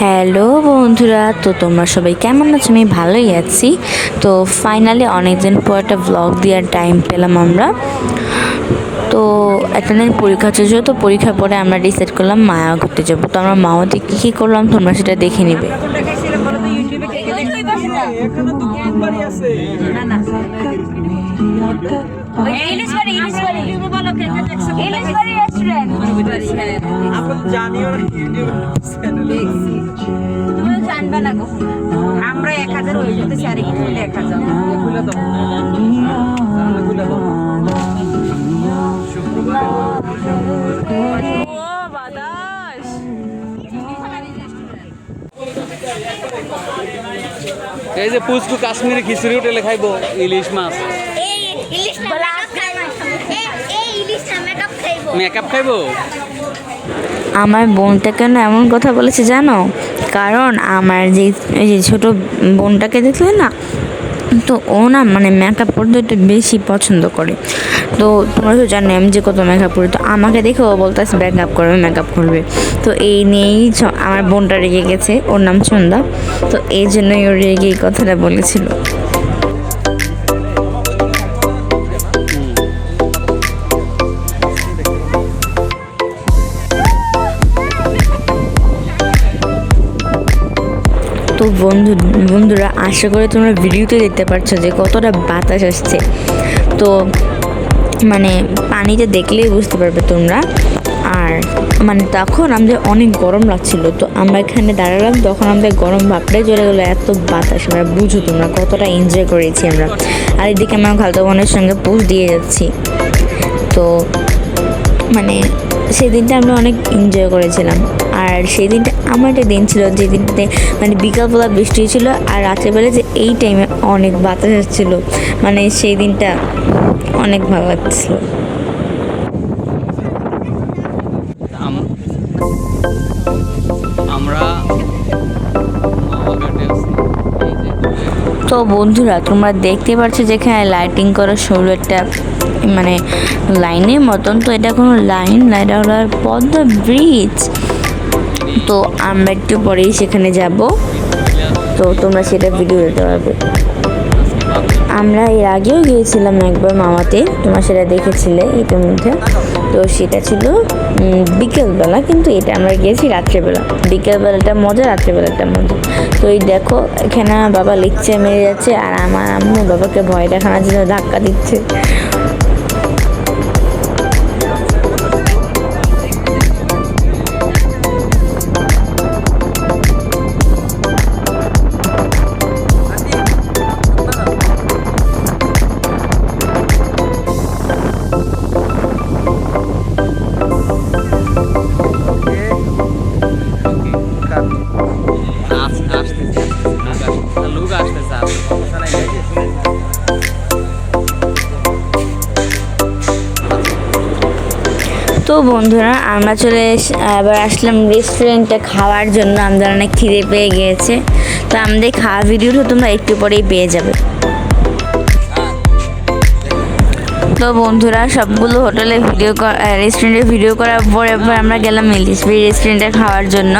Hello বন্ধুরা তো তোমরা সবাই কেমন আছো? আমি ভালোই আছি। তো ফাইনালি অনেকদিন পর একটা ব্লগ দেওয়ার টাইম পেলাম আমরা। তো একটা দিন পরীক্ষা চলছিল তো পরীক্ষার পরে আমরা ডিসাইড করলাম মায়া ঘুরতে যাব। তো আমরা মাওয়াতে কী কী করলাম তোমরা সেটা দেখে নিবে। না না। আমরা এক হাজার যেতে চারি হলে এক হাজার। খুলে দাও। তাহলে খুলে দাও এই যে পুচকু কাশ্মীরি খিচুড়ি হোটেলে খাইবো ইলিশ মাছ এই ইলিশ না মেকআপ খাইবো এই এই ইলিশ না মেকআপ খাইবো? আমার বোনটা কেন এমন কথা বলেছে জানো? কারণ আমার যে যে ছোটো বোনটাকে দেখলে না, তো ও না মানে মেকআপ করতে একটু বেশি পছন্দ করে। তো তোমরা তো জানো আমি যে কত মেকআপ করি তো আমাকে দেখে ও বলতেছে মেকআপ করবে মেকআপ করবে তো এই নিয়েই আমার বোনটা রেগে গেছে, ওর নাম সন্ধ্যা তো এই জন্যই ওর রেগে এই কথাটা বলেছিল। তো বন্ধু, বন্ধুরা, আশা করে তোমরা ভিডিওতে দেখতে পাচ্ছ যে কতটা বাতাস আসছে। তো মানে পানিতে দেখলেই বুঝতে পারবে তোমরা। আর মানে তখন আমাদের অনেক গরম লাগছিল, তো আমরা এখানে দাঁড়ালাম, তখন আমাদের গরম ভাবটাই চলে গেলো, এত বাতাস আমরা বুঝো তোমরা কতটা এনজয় করেছি আমরা। আর এদিকে আমার খালতো বোনের সঙ্গে পোস্ট দিয়ে যাচ্ছি। তো মানে সেদিনটা আমরা অনেক এনজয় করেছিলাম। আর সেই দিনটা আমার একটা দিন ছিল যে দিনটাতে মানে বিকালবেলা বৃষ্টি ছিল আর রাত্রেবেলা যে এই টাইমে অনেক বাতাস আসছিল। মানে সেই দিনটা অনেক ভালো লাগছিল তো বন্ধুরা তোমরা দেখতে পাচ্ছ যেখানে লাইটিং করা সরু একটা মানে লাইনের মতন। তো এটা কোনো লাইন না এটা হলো পদ্মা ব্রিজ তো আমরা একটু পরেই সেখানে যাব। তো তোমরা সেটা ভিডিও দিতে পারবে। আমরা এর আগেও গিয়েছিলাম একবার মামাতে। তোমার সেটা দেখেছিলে এটার মধ্যে। তো সেটা ছিল বিকেলবেলা, কিন্তু এটা আমরা গিয়েছি রাত্রেবেলা। বিকেলবেলাটা মজা রাত্রেবেলাটা মজা তো এই দেখো, এখানে বাবা লিখছে মেরে যাচ্ছে আর আমার আম্মু বাবাকে ভয় দেখানোর জন্য ধাক্কা দিচ্ছে। তো বন্ধুরা, আমরা চলে এবার আসলাম রেস্টুরেন্টে খাওয়ার জন্য। আমাদের অনেক খিদে পেয়ে গিয়েছে তো আমাদের খাওয়া ভিডিওটা তোমরা একটু পরেই পেয়ে যাবে। তো বন্ধুরা, সবগুলো হোটেলে ভিডিও রেস্টুরেন্টে ভিডিও করার পর এবার আমরা গেলাম ইলিশবিড়ি রেস্টুরেন্টে খাওয়ার জন্য।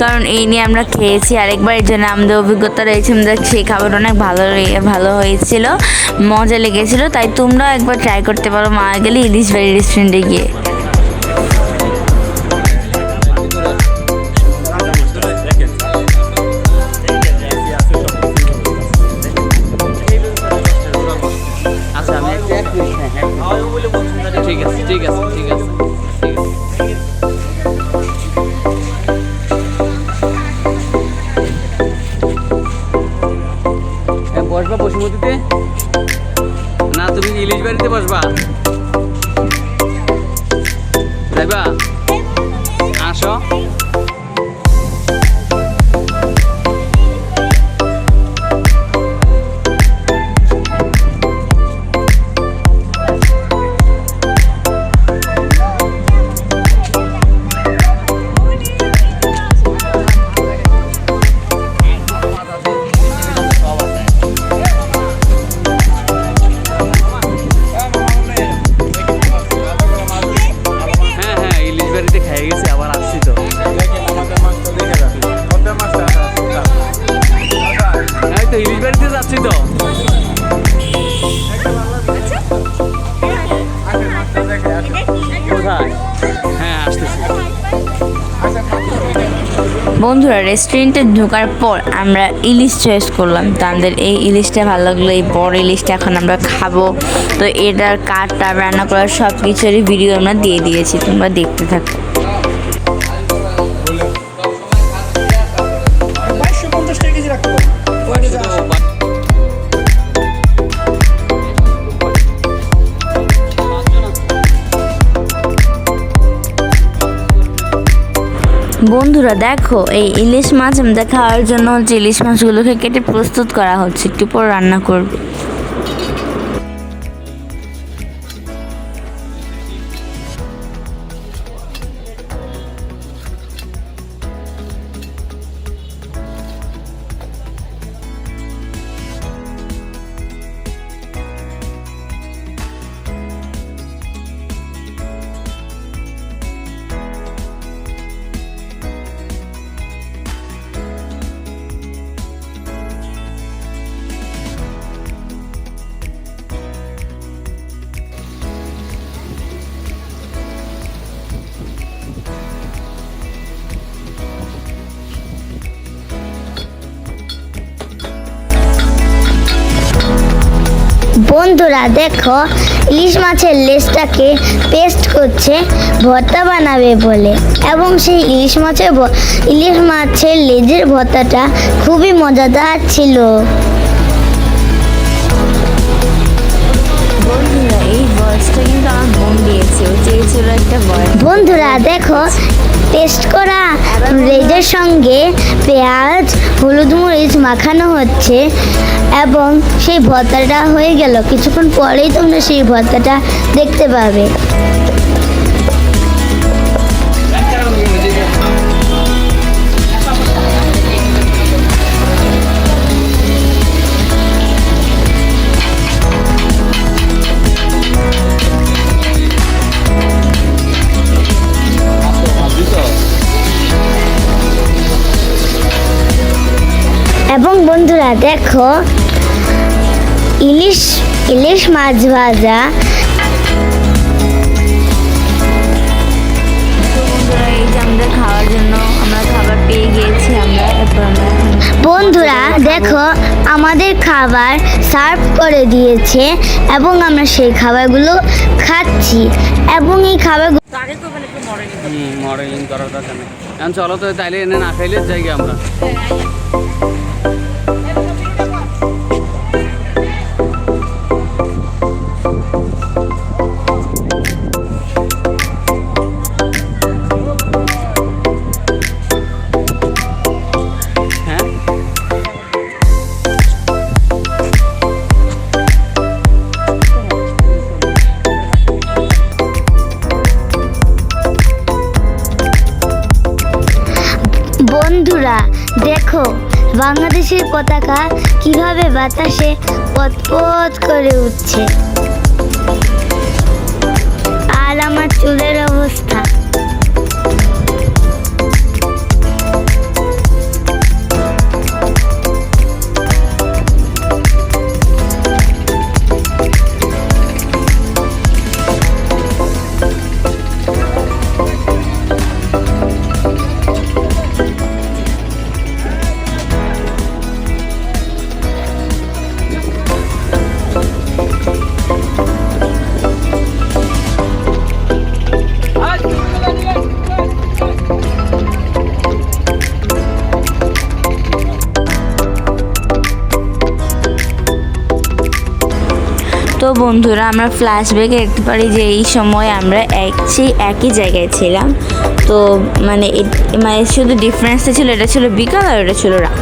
কারণ এই নিয়ে আমরা খেয়েছি আরেকবার, এই জন্য আমাদের অভিজ্ঞতা রয়েছে। আমাদের সেই খাবার অনেক ভালো ভালো হয়েছিল, মজা লেগেছিল। তাই তোমরাও একবার ট্রাই করতে পারো, মা গেলে ইলিশবাড়ি রেস্টুরেন্টে গিয়ে। বসবা হ্যাঁ বন্ধুরা রেস্টুরেন্টে ঢোকার পর আমরা ইলিশ চয়েস করলাম। তো আমাদের এই ইলিশটা ভালো লাগল, এই বড় ইলিশটা এখন আমরা খাব। তো এটার কাঠটা, রান্না করার সব কিছুরই ভিডিও আমরা দিয়ে দিয়েছি, তোমরা দেখতে থাকো। বন্ধুরা, দেখো, এই ইলিশ মাছ আমাদের খাওয়ার জন্য হচ্ছে ইলিশ মাছগুলোকে কেটে প্রস্তুত করা হচ্ছে। একটু পর রান্না করবে। বন্ধুরা দেখো ইলিশ মাছের লেজটাকে পেস্ট করছে ভর্তা বানাবে বলে। এবং সেই ইলিশ মাছের ইলিশ মাছের লেজের ভর্তাটা খুবই মজাদার ছিল। বন্ধুরা দেখো পেস্ট করা লেজের সঙ্গে পেঁয়াজ, হলুদ মরিচ মাখানো হচ্ছে এবং সেই ভর্তাটা হয়ে গেল। কিছুক্ষণ পরেই তোমরা সেই ভর্তাটা দেখতে পাবে। এবং বন্ধুরা দেখো ইলিশ ইলিশ মাছ ভাজা। বন্ধুরা দেখো আমাদের খাবার সার্ভ করে দিয়েছে এবং আমরা সেই খাবারগুলো খাচ্ছি এবং এই খাবারগুলো মডেলিং করার দরকার নেই। চলো তো তাইলে এনে না খাইলে যাই আমরা। হ্যাঁ। বন্ধুরা দেখো বাংলাদেশের পতাকা কীভাবে বাতাসে পথপথ করে উঠছে? আর আমার চুলের অবস্থা। তো বন্ধুরা, আমরা ফ্ল্যাশব্যাকে দেখতে পারি যে এই সময় আমরা এক সেই একই জায়গায় ছিলাম। তো মানে মানে শুধু ডিফারেন্সটা ছিল, এটা ছিল বিকাল আর এটা ছিল রাত।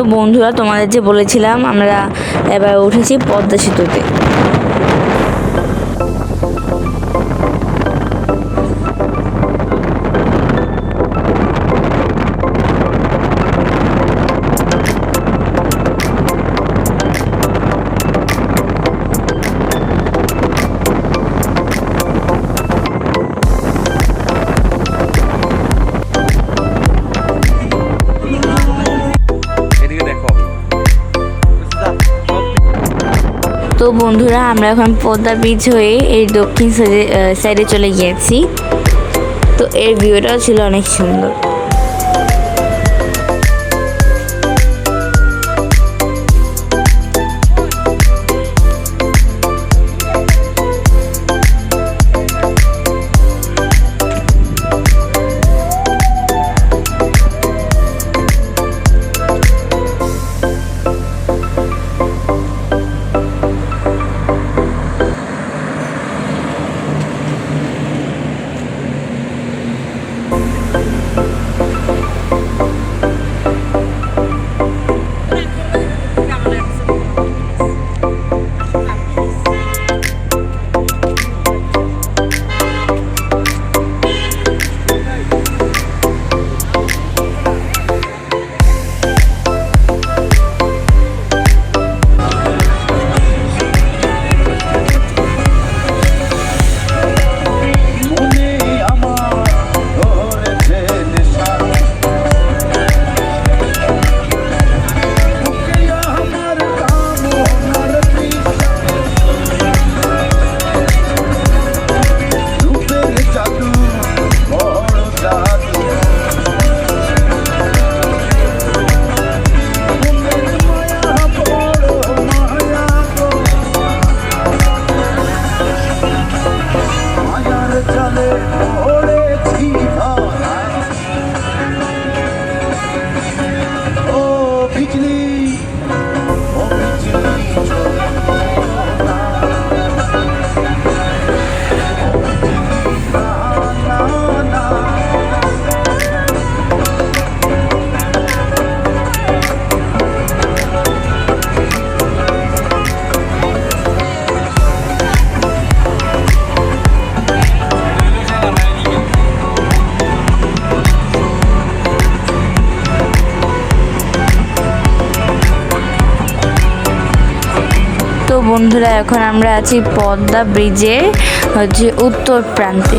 তো বন্ধুরা তোমাদের যে বলেছিলাম আমরা এবার উঠেছি পদ্মা সেতুতে। তো বন্ধুরা, আমরা এখন পদ্মা ব্রিজ হয়ে এই দক্ষিণ সাইডে চলে গিয়েছি। তো এর ভিউটাও ছিল অনেক সুন্দর। বন্ধুরা এখন আমরা আছি পদ্মা ব্রিজের হচ্ছে উত্তর প্রান্তে।